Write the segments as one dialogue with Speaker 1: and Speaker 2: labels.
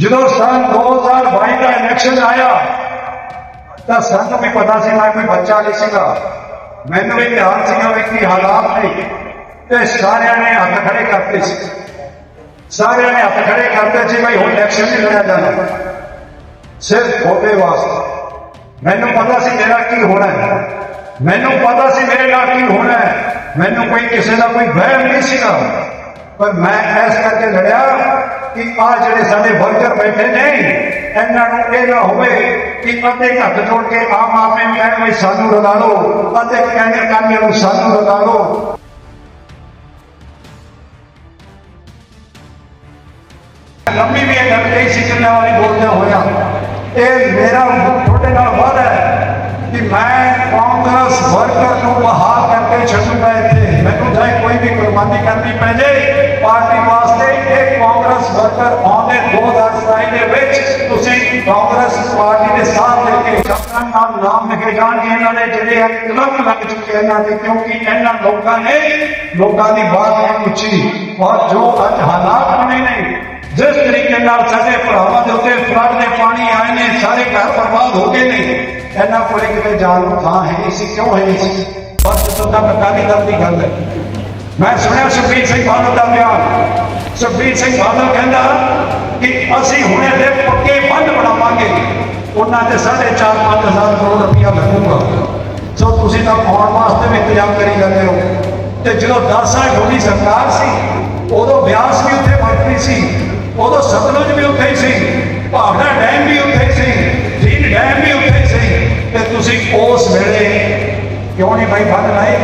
Speaker 1: ਜਦੋਂ ਸਨ 2022 ਦਾ ਇਲੈਕਸ਼ਨ ਆਇਆ, ਤਾਂ ਸਾਨੂੰ ਵੀ ਪਤਾ ਸੀ, ਮੈਂ ਕੋਈ ਬੱਚਾ ਨਹੀਂ ਸੀਗਾ। ਮੈਨੂੰ ਵੀ ਧਿਆਨ ਸੀਗਾ ਵੀ ਕੀ ਹਾਲਾਤ ਨੇ। ਤੇ ਸਾਰਿਆਂ ਨੇ ਹੱਥ ਖੜੇ ਕਰਤੇ ਸੀ। ਸਾਰਿਆਂ ਨੇ ਹੱਥ ਖੜੇ ਕਰਤੇ ਸੀ ਭਾਈ ਹੁਣ ਇਲੈਕਸ਼ਨ ਨਹੀਂ ਲੜਿਆ ਜਾਣਾ। ਸਿਰਫ ਵੋਟੇ ਵਾਸਤੇ। ਮੈਨੂੰ ਪਤਾ ਸੀ ਮੇਰਾ ਕੀ ਹੋਣਾ ਹੈ। ਮੈਨੂੰ ਪਤਾ ਸੀ ਮੇਰੇ ਨਾਲ ਕੀ ਹੋਣਾ ਹੈ। ਮੈਨੂੰ ਕੋਈ ਕਿਸੇ ਦਾ ਕੋਈ ਵਹਿਮ ਨਹੀਂ ਸੀਗਾ। ਪਰ ਮੈਂ ਇਸ ਕਰਕੇ ਲੜਿਆ ਕਿ ਆ ਜਿਹੜੇ ਸਾਡੇ ਵਰਕਰ ਬੈਠੇ ਨੇ, ਇਹਨਾਂ ਨੂੰ ਇਹ ਨਾ ਹੋਵੇ ਕਿ ਅੱਧੇ ਹੱਥ ਜੋੜ ਕੇ ਆਮ ਆਦਮੀ ਕਹਿਣ ਵੀ ਸਾਨੂੰ ਰਲਾ ਲਓ, ਅੱਧੇ ਕਹਿੰਦੇ ਕਾਮਿਆਂ ਨੂੰ ਸਾਨੂੰ ਰਲਾ ਲਓ। ਲੰਮੀ ਵੀ ਇਹ ਗੱਲ ਕਹੀ ਸੀ ਜਿੰਨਾ ਵਾਲੀ ਬੋਲਦਿਆਂ ਹੋਇਆ। ਇਹ ਮੇਰਾ ਤੁਹਾਡੇ ਨਾਲ ਵਾਅਦਾ ਹੈ ਕਿ ਮੈਂ ਕਾਂਗਰਸ ਵਰਕਰ ਨੂੰ ਬਹਾਲ ਕਰਕੇ ਛੱਡੂਗਾ ਇੱਥੇ। ਮੈਨੂੰ ਚਾਹੇ ਕੋਈ ਵੀ ਕੁਰਬਾਨੀ ਕਰਨੀ ਪੈ ਜੇ। ਪਾਰਟੀ ਵਾਸਤੇ ਇਹ ਕਾਂਗਰਸ ਵਰਕਰ ਆਉਂਦੇ 2027 ਦੇ ਵਿੱਚ ਤੁਸੀਂ ਕਾਂਗਰਸ ਪਾਰਟੀ ਦੇ ਸਾਥ ਲੈ ਕੇ ਆਪਣਾ ਨਾਮ ਨਾਮ ਲਿਖੇ ਜਾਣਗੇ ਇਹਨਾਂ ਦੇ, ਜਿਹੜੇ ਕਲਮ ਲੱਗ ਚੁੱਕੇ ਇਹਨਾਂ ਦੇ, ਕਿਉਂਕਿ ਇਹਨਾਂ ਲੋਕਾਂ ਨੇ ਲੋਕਾਂ ਦੀ ਬਾਤ ਨਹੀਂ ਪੁੱਛੀ। ਔਰ ਜੋ ਅੱਜ ਹਾਲਾਤ ਬਣੇ ਨੇ, ਜਿਸ ਤਰੀਕੇ ਨਾਲ ਸਾਡੇ ਭਰਾਵਾਂ ਦੇ ਉੱਤੇ ਫਲੱਡ ਦੇ ਪਾਣੀ ਆਏ ਨੇ, ਸਾਰੇ ਘਰ ਬਰਬਾਦ ਹੋ ਗਏ ਨੇ, ਇਹਨਾਂ ਕੋਲੇ ਕਿਤੇ ਜਾਣ ਨੂੰ ਥਾਂ ਹੈ ਨਹੀਂ ਸੀ, ਕਿਉਂ ਹੈ ਨਹੀਂ ਸੀ? ਬਸ ਜਿੱਥੋਂ ਤੱਕ ਅਕਾਲੀ ਦਲ ਦੀ ਗੱਲ ਹੈ। ਮੈਂ ਸੁਣਿਆ ਸੁਖਬੀਰ ਸਿੰਘ ਬਾਦਲ ਦਾ ਬਿਆਨ ਸੁਖਬੀਰ ਸਿੰਘ ਬਾਦਲ ਕਹਿੰਦਾ ਕਿ ਅਸੀਂ ਹੁਣੇ ਦੇ ਪੱਕੇ ਬੰਦ ਬਣਾਵਾਂਗੇ। ਉਹਨਾਂ ਦੇ 4.5 5000 ਕਰੋੜ ਰੁਪਇਆ ਲੱਗੂਗਾ। ਸੋ ਤੁਸੀਂ ਤਾਂ ਆਉਣ ਵਾਸਤੇ ਵੀ ਇੰਤਜ਼ਾਮ ਕਰੀ ਜਾਂਦੇ ਹੋ। ਤੇ ਜਦੋਂ 10 ਸਾਲ ਹੋਣੀ ਸਰਕਾਰ ਸੀ, ਉਦੋਂ ਬਿਆਸ ਵੀ ਉੱਥੇ ਵਰਤਦੀ ਸੀ, ਉਦੋਂ ਸਤਲੁਜ ਵੀ ਉੱਥੇ ਹੀ ਸੀ ਭਾਵਨਾ ਡੈਮ ਵੀ ਉੱਥੇ ਸੀ ਜੀਨ ਡੈਮ ਵੀ ਉੱਥੇ ਸੀ। ਤੇ ਤੁਸੀਂ ਉਸ ਵੇਲੇ ਕਿਉਂ ਨਹੀਂ ਭਾਈ ਬੰਦ ਲਾਏ?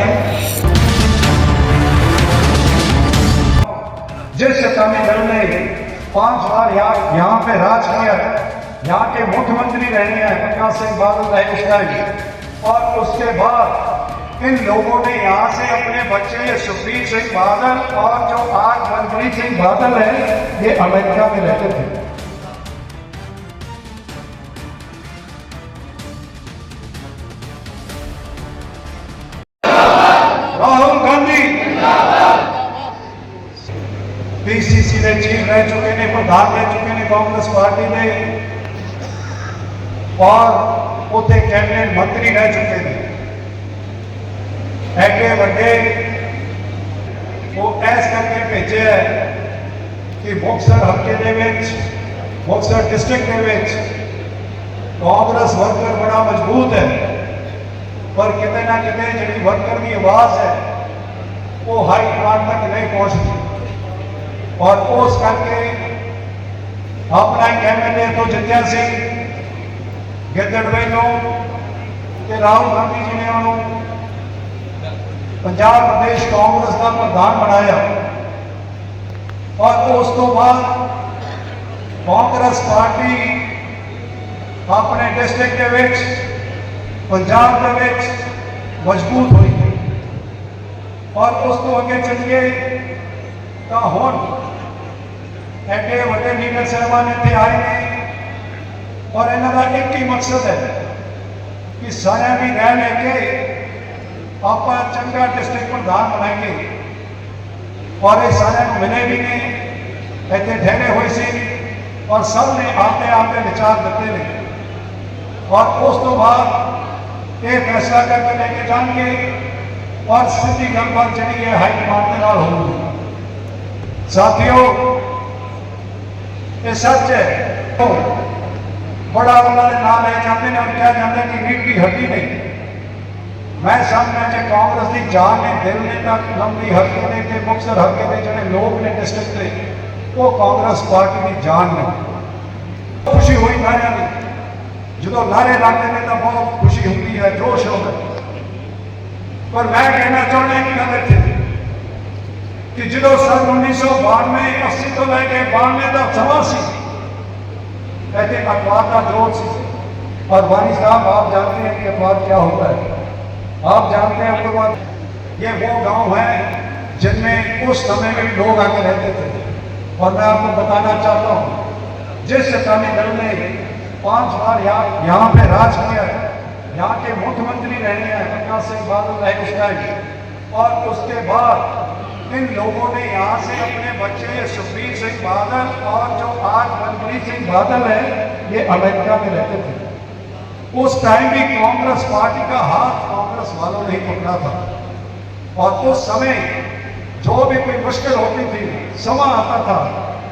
Speaker 1: जिस तमिलनाडु ने पांच बार यहाँ यहाँ पे राज किया यहाँ के मुख्यमंत्री रहे हैं प्रकाश सिंह बादल रहे उस टाइम और उसके बाद इन लोगों ने यहाँ से अपने बच्चे सुखबीर सिंह बादल और जो आज मंत्री सिंह बादल है ये अमेरिका में रहते थे ਪੀਸੀਸੀ ਦੇ ਚੀਫ ਰਹਿ ਚੁੱਕੇ ਨੇ ਪ੍ਰਧਾਨ ਰਹਿ ਚੁੱਕੇ ਨੇ ਕਾਂਗਰਸ ਪਾਰਟੀ ਦੇ ਔਰ ਉੱਥੇ ਕੈਬਨਿਟ ਮੰਤਰੀ ਰਹਿ ਚੁੱਕੇ ਨੇ ਐਡੇ ਵੱਡੇ ਉਹ ਐਸ ਕਰਕੇ ਭੇਜਿਆ ਹੈ ਕਿ ਮੁਕਤਸਰ ਹਲਕੇ ਦੇ ਵਿੱਚ ਮੁਕਤਸਰ ਡਿਸਟ੍ਰਿਕਟ ਦੇ ਵਿੱਚ ਕਾਂਗਰਸ ਵਰਕਰ ਬੜਾ ਮਜ਼ਬੂਤ ਹੈ ਪਰ ਕਿਤੇ ਨਾ ਕਿਤੇ ਜਿਹੜੀ ਵਰਕਰ ਦੀ ਆਵਾਜ਼ ਹੈ ਉਹ ਹਾਈ ਕਮਾਂਡ ਤੱਕ ਨਹੀਂ ਪਹੁੰਚਦੀ ਔਰ ਉਸ ਕਰਕੇ ਆਪਣਾ ਕੈਮਰੇ ਤੋਂ ਜਿੱਤਿਆ ਸੀ ਗਿੱਦੜਵੇ ਨੂੰ ਤੇ ਰਾਹੁਲ ਗਾਂਧੀ ਜੀ ਨੇ ਉਹਨੂੰ ਪੰਜਾਬ ਪ੍ਰਦੇਸ਼ ਕਾਂਗਰਸ ਦਾ ਪ੍ਰਧਾਨ ਬਣਾਇਆ ਔਰ ਉਸ ਤੋਂ ਬਾਅਦ ਕਾਂਗਰਸ ਪਾਰਟੀ ਆਪਣੇ ਡਿਸਟ੍ਰਿਕਟ ਦੇ ਵਿੱਚ ਪੰਜਾਬ ਦੇ ਵਿੱਚ ਮਜ਼ਬੂਤ ਹੋਈ ਔਰ ਉਸ ਤੋਂ ਅੱਗੇ ਚੱਲੀਏ ਤਾਂ ਹੁਣ ਐਡੇ ਵੱਡੇ ਲੀਡਰ ਸਾਹਿਬਾਨ ਇੱਥੇ ਆਏ ਨੇ। ਔਰ ਇਹਨਾਂ ਦਾ ਇੱਕ ਹੀ ਮਕਸਦ ਹੈ ਕਿ ਸਾਰਿਆਂ ਦੀ ਰਹਿ ਲੈ ਕੇ ਆਪਾਂ ਚੰਗਾ ਡਿਸਟ੍ਰਿਕਟ ਪ੍ਰਧਾਨ ਬਣਾਏਂਗੇ ਔਰ ਇਹ ਸਾਰਿਆਂ ਨੂੰ ਮਿਲੇ ਵੀ ਨੇ। ਇੱਥੇ ਠਹਿਰੇ ਹੋਏ ਸੀ ਔਰ ਸਭ ਨੇ ਆਪੇ ਆਪੇ ਵਿਚਾਰ ਦਿੱਤੇ ਨੇ। ਔਰ ਉਸ ਤੋਂ ਬਾਅਦ ਇਹ ਫੈਸਲਾ ਕਰਕੇ ਲੈ ਕੇ ਜਾਣਗੇ ਔਰ ਸਿੱਧੀ ਗੱਲਬਾਤ ਜਿਹੜੀ ਹੈ ਹਾਈ ਕਮਾਂਡ ਦੇ ਨਾਲ ਹੋਊਗੀ। ਸਾਥੀਓ ਇਹ ਸੱਚ ਹੈ ਬੜਾ ਉਹਨਾਂ ਦੇ ਨਾਮ ਲੈ ਜਾਂਦੇ ਨੇ ਔਰ ਕਿਹਾ ਜਾਂਦਾ ਕਿ ਰੀੜ ਦੀ ਹੱਡੀ ਨੇ ਮੈਂ ਸਮਝਦਾ ਕਿ ਕਾਂਗਰਸ ਦੀ ਜਾਨ ਨੇ ਦਿਲ ਨੇ ਤਾਂ ਲੰਬੀ ਹਲਕੇ ਦੇ ਤੇ ਮੁਕਤਸਰ ਹਲਕੇ ਦੇ ਜਿਹੜੇ ਲੋਕ ਨੇ ਡਿਸਟ੍ਰਿਕਟ ਦੇ ਉਹ ਕਾਂਗਰਸ ਪਾਰਟੀ ਦੀ ਜਾਨ ਨੇ ਖੁਸ਼ੀ ਹੋਈ ਸਾਰਿਆਂ ਦੀ ਜਦੋਂ ਨਾਰੇ ਲੱਗਦੇ ਨੇ ਤਾਂ ਬਹੁਤ ਖੁਸ਼ੀ ਹੁੰਦੀ ਹੈ ਜੋਸ਼ کہ جدو سن انیس سو بانوے اسی تو لے کے بانوے تک سوا سی پہلے اخبار کا جوڑ سی۔ اور بانی صاحب، آپ جانتے ہیں کہ اخبار کیا ہوتا ہے۔ آپ جانتے ہیں قربان یہ وہ گاؤں ہے جن میں اس سمے میں لوگ آ کے رہتے تھے۔ اور میں آپ کو بتانا چاہتا ہوں، جس ستانی دل نے پانچ بار یہاں پہ راج کیا ہے، یہاں کے مکھ منتری رہنے ہیں پرکاش سنگھ بادل رہے اس ٹائم اور اس کے بعد ان لوگوں نے یہاں سے اپنے بچے سکھبیر سنگھ بادل اور جو آج منپریت سنگھ بادل ہے یہ امریکہ میں رہتے تھے۔ اس ٹائم بھی کانگریس پارٹی کا ہاتھ کانگریس والوں نے ہی پکڑا تھا۔ اور اس سمیں جو بھی کوئی مشکل ہوتی تھی سما آتا تھا،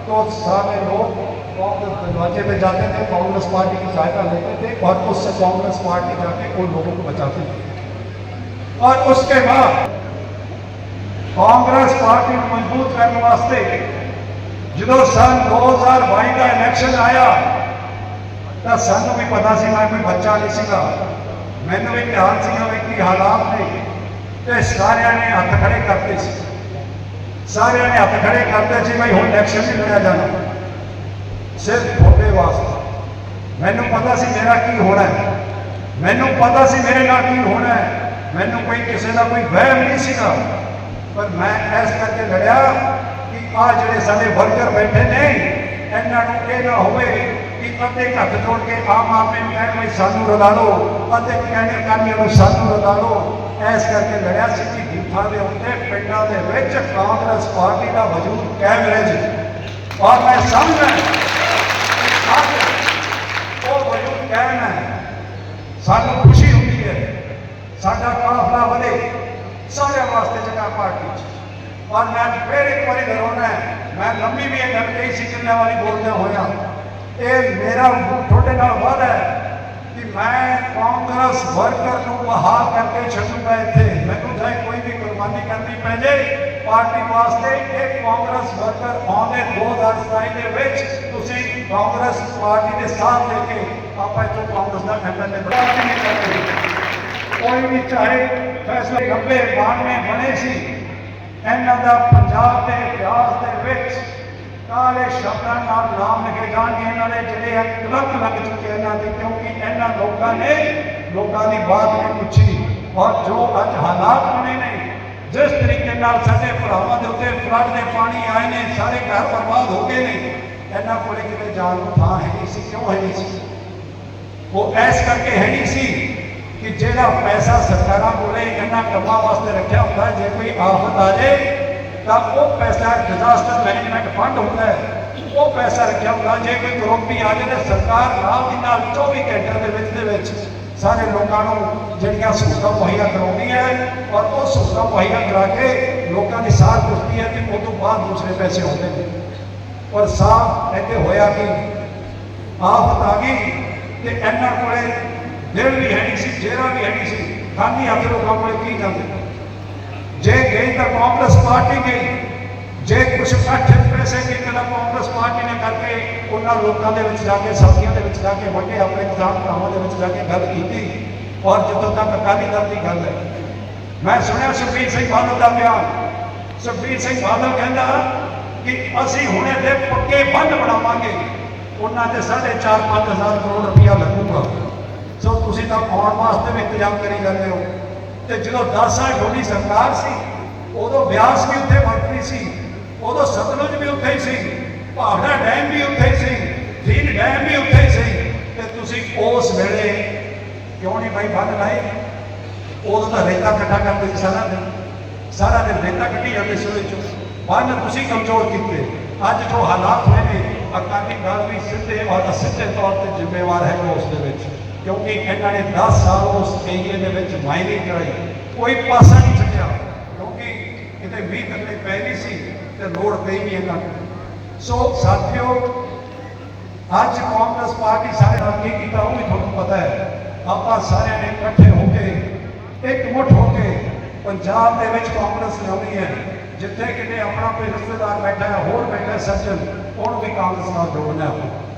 Speaker 1: تو سارے لوگ کانگریس دروازے پہ جاتے تھے، کانگریس پارٹی کی سہایتا لیتے تھے اور اس سے کانگریس پارٹی جا کے ان لوگوں کو بچاتی تھی اور اس کے بعد ਕਾਂਗਰਸ ਪਾਰਟੀ ਨੂੰ ਮਜ਼ਬੂਤ ਕਰਨ ਵਾਸਤੇ ਜਦੋਂ ਸਨ 2022 ਦਾ ਇਲੈਕਸ਼ਨ ਆਇਆ, ਤਾਂ ਸਾਨੂੰ ਵੀ ਪਤਾ ਸੀ ਮੈਂ ਕੋਈ ਬੱਚਾ ਨਹੀਂ ਸੀਗਾ। ਮੈਨੂੰ ਵੀ ਧਿਆਨ ਸੀਗਾ ਵੀ ਕੀ ਹਾਲਾਤ ਨੇ। ਤੇ ਸਾਰਿਆਂ ਨੇ ਹੱਥ ਖੜੇ ਕਰਤੇ ਸੀ। ਸਾਰਿਆਂ ਨੇ ਹੱਥ ਖੜੇ ਕਰਤੇ ਸੀ ਵੀ ਹੁਣ ਇਲੈਕਸ਼ਨ ਨਹੀਂ ਲੜਿਆ ਜਾਣਾ। ਸਿਰਫ ਤੁਹਾਡੇ ਵਾਸਤੇ। ਮੈਨੂੰ ਪਤਾ ਸੀ ਮੇਰਾ ਕੀ ਹੋਣਾ ਹੈ। ਮੈਨੂੰ ਪਤਾ ਸੀ ਮੇਰੇ ਨਾਲ ਕੀ ਹੋਣਾ ਹੈ। ਮੈਨੂੰ ਕੋਈ ਕਿਸੇ ਦਾ ਕੋਈ ਵਹਿਮ ਨਹੀਂ ਸੀਗਾ। ਪਰ ਮੈਂ ਇਸ ਕਰਕੇ ਲੜਿਆ ਕਿ ਆ ਜਿਹੜੇ ਸਾਡੇ ਵਰਕਰ ਬੈਠੇ ਨੇ ਇਹਨਾਂ ਨੂੰ ਇਹ ਨਾ ਹੋਵੇ ਕਿ ਅੱਧੇ ਹੱਥ ਜੋੜ ਕੇ ਆਮ ਆਦਮੀ ਨੂੰ ਕਹਿਣ ਵੀ ਸਾਨੂੰ ਰਲਾ ਲਓ, ਅੱਧੇ ਕਹਿਣੇ ਕਾਨੀਆਂ ਨੂੰ ਸਾਨੂੰ ਰਲਾ ਲਓ। ਇਸ ਕਰਕੇ ਲੜਿਆ ਸੀ ਕਿ ਢੀਠਾਂ ਦੇ ਉੱਤੇ, ਪਿੰਡਾਂ ਦੇ ਵਿੱਚ ਕਾਂਗਰਸ ਪਾਰਟੀ ਦਾ ਵਜੂਦ ਕਾਇਮ ਰਹੇ ਜੀ। ਔਰ ਮੈਂ ਸਮਝਦਾ ਉਹ ਵਜੂਦ ਕਾਇਮ ਹੈ। ਸਾਨੂੰ ਖੁਸ਼ੀ ਹੁੰਦੀ ਹੈ। ਸਾਡਾ ਵਾਸਤੇ ਜਗ੍ਹਾ ਪਾਰਟੀ ਚ। ਔਰ ਮੈਂ ਫਿਰ ਇੱਕ ਵਾਰੀ ਦੁਹਰਾਉਣਾ ਹੈ। ਮੈਂ ਲੰਮੀ ਵੀ ਇਹ ਗੱਲ ਕਹੀ ਸੀ, ਕਿੰਨੇ ਵਾਰੀ ਬੋਲਦਿਆਂ ਹੋਇਆ। ਇਹ ਮੇਰਾ ਤੁਹਾਡੇ ਨਾਲ ਵਾਅਦਾ ਹੈ ਕਿ ਮੈਂ ਕਾਂਗਰਸ ਵਰਕਰ ਨੂੰ ਬਹਾਲ ਕਰਕੇ ਛੱਡੂਗਾ ਇੱਥੇ। ਮੈਨੂੰ ਚਾਹੇ ਕੋਈ ਵੀ ਕੁਰਬਾਨੀ ਕਰਨੀ ਪੈ ਜੇ ਪਾਰਟੀ ਵਾਸਤੇ, ਇਹ ਕਾਂਗਰਸ ਵਰਕਰ ਆਉਂਦੇ 2027 ਦੇ ਵਿੱਚ ਤੁਸੀਂ ਕਾਂਗਰਸ ਪਾਰਟੀ ਦੇ ਸਾਥ ਲੈ ਕੇ ਆਪਾਂ ਇੱਥੋਂ ਕਾਂਗਰਸ ਦਾ ਐਮਐਲਏ ਬਣਾ ਕੇ ਨਹੀਂ ਸਕਦੇ ਕੋਈ ਵੀ ਚਾਹੇ ਫੈਸਲੇ 90 92 ਬਣੇ ਸੀ, ਇਹਨਾਂ ਦਾ ਪੰਜਾਬ ਦੇ ਇਤਿਹਾਸ ਦੇ ਵਿੱਚ ਕਾਲੇ ਸ਼ਬਦਾਂ ਨਾਲ ਨਾਮ ਲਿਖੇ ਜਾਣਗੇ। ਇਹਨਾਂ ਦੇ ਜਿਹੜੇ ਹੈ, ਕਲੰਕ ਲੱਗ ਚੁੱਕੇ ਇਹਨਾਂ ਦੇ, ਕਿਉਂਕਿ ਇਹਨਾਂ ਲੋਕਾਂ ਨੇ ਲੋਕਾਂ ਦੀ ਬਾਤ ਨਹੀਂ ਪੁੱਛੀ। ਔਰ ਜੋ ਅੱਜ ਹਾਲਾਤ ਬਣੇ ਨੇ, ਜਿਸ ਤਰੀਕੇ ਨਾਲ ਸਾਡੇ ਭਰਾਵਾਂ ਦੇ ਉੱਤੇ ਫਲੱਡ ਦੇ ਪਾਣੀ ਆਏ ਨੇ, ਸਾਰੇ ਘਰ ਬਰਬਾਦ ਹੋ ਗਏ ਨੇ, ਇਹਨਾਂ ਕੋਲੇ ਕਿਤੇ ਜਾਣ ਨੂੰ ਥਾਂ ਹੈ ਨਹੀਂ ਸੀ। ਕਿਉਂ ਹੈ ਨਹੀਂ ਸੀ? ਉਹ ਐਸ ਕਰਕੇ ਹੈ ਨਹੀਂ ਸੀ ਕਿ ਜਿਹੜਾ ਪੈਸਾ ਸਰਕਾਰਾਂ ਕੋਲੇ ਇਹਨਾਂ ਕੰਮਾਂ ਵਾਸਤੇ ਰੱਖਿਆ ਹੁੰਦਾ, ਜੇ ਕੋਈ ਆਫਤ ਆ ਜਾਏ, ਤਾਂ ਉਹ ਪੈਸਾ ਡਿਜ਼ਾਸਟਰ ਮੈਨੇਜਮੈਂਟ ਫੰਡ ਹੁੰਦਾ ਹੈ। ਉਹ ਪੈਸਾ ਰੱਖਿਆ ਹੁੰਦਾ, ਜੇ ਕੋਈ ਕਰੋਪੀ ਆ ਜਾਏ, ਤਾਂ ਸਰਕਾਰ ਨਾਲ ਦੀ ਨਾਲ 24 ਘੰਟੇ ਦੇ ਵਿੱਚ ਦੇ ਵਿੱਚ ਸਾਰੇ ਲੋਕਾਂ ਨੂੰ ਜਿਹੜੀਆਂ ਸਹੂਲਤਾਂ ਮੁਹੱਈਆ ਕਰਾਉਂਦੀ ਹੈ ਔਰ ਉਹ ਸਹੂਲਤਾਂ ਮੁਹੱਈਆ ਕਰਾ ਕੇ ਲੋਕਾਂ ਦੀ ਸਾਥ ਪੁੱਛਦੀ ਹੈ ਕਿ ਉਹ ਤੋਂ ਬਾਅਦ ਦੂਸਰੇ ਪੈਸੇ ਆਉਂਦੇ ਨੇ। ਔਰ ਸਾਹ ਇੱਥੇ ਹੋਇਆ ਕਿ ਆਫਤ ਆ ਗਈ ਤੇ ਇਹਨਾਂ ਕੋਲੇ ਦਿਲ ਵੀ ਹੈ ਨਹੀਂ ਸੀ, ਜੇਰਾ ਵੀ ਹੈ ਨਹੀਂ ਸੀ। ਖਾਲੀ ਹੱਥ ਲੋਕਾਂ ਕੋਲੇ ਕੀ ਜਾਂਦੇ ਜੇ ਗਈ ਤਾਂ ਕਾਂਗਰਸ ਪਾਰਟੀ ਗਈ ਜੇ ਕੁਝ ਇਕੱਠ ਪੈਸੇ ਕੀਤੇ ਤਾਂ ਕਾਂਗਰਸ ਪਾਰਟੀ ਨੇ ਕਰਕੇ ਉਹਨਾਂ ਲੋਕਾਂ ਦੇ ਵਿੱਚ ਜਾ ਕੇ, ਸਬਜ਼ੀਆਂ ਦੇ ਵਿੱਚ ਜਾ ਕੇ, ਵੱਡੇ ਆਪਣੇ ਕਿਸਾਨ ਭਰਾਵਾਂ ਦੇ ਵਿੱਚ ਜਾ ਕੇ ਗੱਲ ਕੀਤੀ। ਔਰ ਜਦੋਂ ਤੱਕ ਅਕਾਲੀ ਦਲ ਦੀ ਗੱਲ ਹੈ, ਮੈਂ ਸੁਣਿਆ ਸੁਖਬੀਰ ਸਿੰਘ ਬਾਦਲ ਦਾ ਬਿਆਨ। ਸੁਖਬੀਰ ਸਿੰਘ ਬਾਦਲ ਕਹਿੰਦਾ ਕਿ ਅਸੀਂ ਹੁਣੇ ਦੇ ਪੱਕੇ ਬੰਦ ਬਣਾਵਾਂਗੇ। ਉਹਨਾਂ ਦੇ 4.5 5000 ਕਰੋੜ ਰੁਪਇਆ ਲੱਗੂਗਾ। ਸੋ ਤੁਸੀਂ ਤਾਂ ਆਉਣ ਵਾਸਤੇ ਵੀ ਇੰਤਜ਼ਾਮ ਕਰੀ ਜਾਂਦੇ ਹੋ। ਤੇ ਜਦੋਂ 10 ਸਾਲ ਤੁਹਾਡੀ ਸਰਕਾਰ ਸੀ, ਉਦੋਂ ਬਿਆਸ ਵੀ ਉੱਥੇ ਮੰਤਰੀ ਸੀ, ਉਦੋਂ ਸਤਲੁਜ ਵੀ ਉੱਥੇ ਹੀ ਸੀ ਭਾਵਨਾ ਡੈਮ ਵੀ ਉੱਥੇ ਹੀ ਸੀ ਫੀਨ ਡੈਮ ਵੀ ਉੱਥੇ ਹੀ ਸੀ। ਤੇ ਤੁਸੀਂ ਉਸ ਵੇਲੇ ਕਿਉਂ ਨਹੀਂ ਭਾਈ ਬੰਦ ਲਾਏ? ਉਦੋਂ ਤਾਂ ਰੇਤਾ ਇਕੱਠਾ ਕਰਦੇ ਸਾਰਾ ਦਿਨ ਸਾਰਾ ਦਿਨ ਰੇਤਾ ਕੱਢੀ ਜਾਂਦੇ ਸੀ ਉਹਦੇ ਚੋਂ। ਬੰਨ ਤੁਸੀਂ ਕਮਜ਼ੋਰ ਕੀਤੇ। ਅੱਜ ਜੋ ਹਾਲਾਤ ਹੋਏ ਨੇ, ਅਕਾਲੀ ਦਲ ਵੀ ਸਿੱਧੇ ਔਰ ਅਸਿੱਧੇ ਤੌਰ ਤੇ ਜ਼ਿੰਮੇਵਾਰ ਹੈ ਉਸ ਦੇ ਵਿੱਚ। ਕਿਉਂਕਿ ਇਹਨਾਂ ਨੇ 10 ਸਾਲ ਉਸ ਏਰੀਏ ਦੇ ਵਿੱਚ ਮਾਈਨਿੰਗ ਕਰਾਈ। ਕੋਈ ਪਾਸਾ ਨਹੀਂ ਛੱਡਿਆ। ਕਿਉਂਕਿ ਕਿਤੇ ਮੀਂਹ ਥੱਲੇ ਪੈ ਨਹੀਂ ਸੀ ਤੇ ਲੋੜ ਪਈ ਵੀ ਇਹਨਾਂ ਨੂੰ। ਸੋ ਸਾਥੀਓ, ਅੱਜ ਕਾਂਗਰਸ ਪਾਰਟੀ ਸਾਰੇ ਨਾਲ ਕੀ ਕੀਤਾ, ਉਹ ਵੀ ਤੁਹਾਨੂੰ ਪਤਾ ਹੈ। ਆਪਾਂ ਸਾਰਿਆਂ ਨੇ ਇਕੱਠੇ ਹੋ ਕੇ ਇੱਕ ਮੁੱਠ ਹੋ ਕੇ ਪੰਜਾਬ ਦੇ ਵਿੱਚ ਕਾਂਗਰਸ ਲਿਆਉਣੀ ਹੈ। ਜਿੱਥੇ ਕਿਤੇ ਆਪਣਾ ਕੋਈ ਰਿਸ਼ਤੇਦਾਰ ਬੈਠਾ ਹੈ, ਹੋਰ ਬੈਠਾ ਸੱਜਣ, ਉਹਨੂੰ ਵੀ ਕਾਂਗਰਸ ਨਾਲ ਜੋੜਨਾ ਹੈ।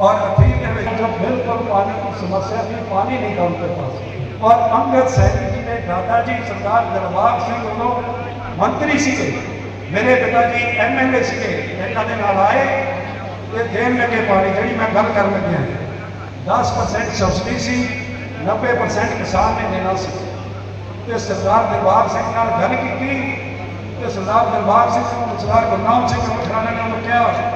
Speaker 1: اور اپریل میں جب مل کر پانی کی سمسیا تھی، پانی نہیں تھا ان کے پاس۔ اور انگت سہنی جی نے دادا جی سردار دربار سنگھ کو منتری سی کے میرے پتا جی ایم ایل اے سی گئے۔ ایک دن آئے کہ دین لگے پانی جڑی میں گل کر لگیا دس پرسینٹ سبسڈی سی نبے پرسینٹ کسان نے دینا سی۔ تو سردار دربار سنگھ نال گل کی تو سردار دربار سنگھ سردار گرنام سنگھ نے کیا۔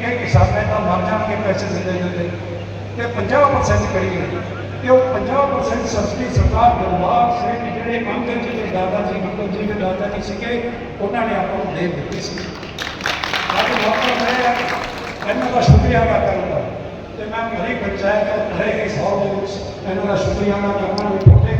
Speaker 1: ਕਿ ਕਿਸਾਨਾਂ ਦਾ ਮਰ ਜਾਣਗੇ ਪੈਸੇ ਦਿੰਦੇ ਦਿੰਦੇ। ਤੇ 50% ਕਰੀ ਗਏ। ਉਹ 50% ਸਬਸਿਡੀ ਸਰਕਾਰ ਦਰਬਾਰ ਸਿੰਘ ਜਿਹੜੇ ਮੰਗਲ ਜੀ ਦੇ ਦਾਦਾ ਜੀ ਮੰਗਲ ਜੀ ਦੇ ਦਾਦਾ ਜੀ ਸੀਗੇ, ਉਹਨਾਂ ਨੇ ਆਪਾਂ ਨੂੰ ਦੇ ਦਿੱਤੀ ਸੀ। ਅੱਜ ਮੌਕਾ ਮਿਲਿਆ ਇਹਨਾਂ ਦਾ ਸ਼ੁਕਰੀਆ ਅਦਾ ਕਰੂੰਗਾ ਤੇ ਮੈਂ ਭਰੀ ਪੰਚਾਇਤ ਹਰੇਕ ਸੌ ਦੇ ਵਿੱਚ। ਇਹਨਾਂ ਦਾ ਸ਼ੁਕਰੀਆ ਅਦਾ ਕਰਨਾ ਵੀ ਤੁਹਾਡੇ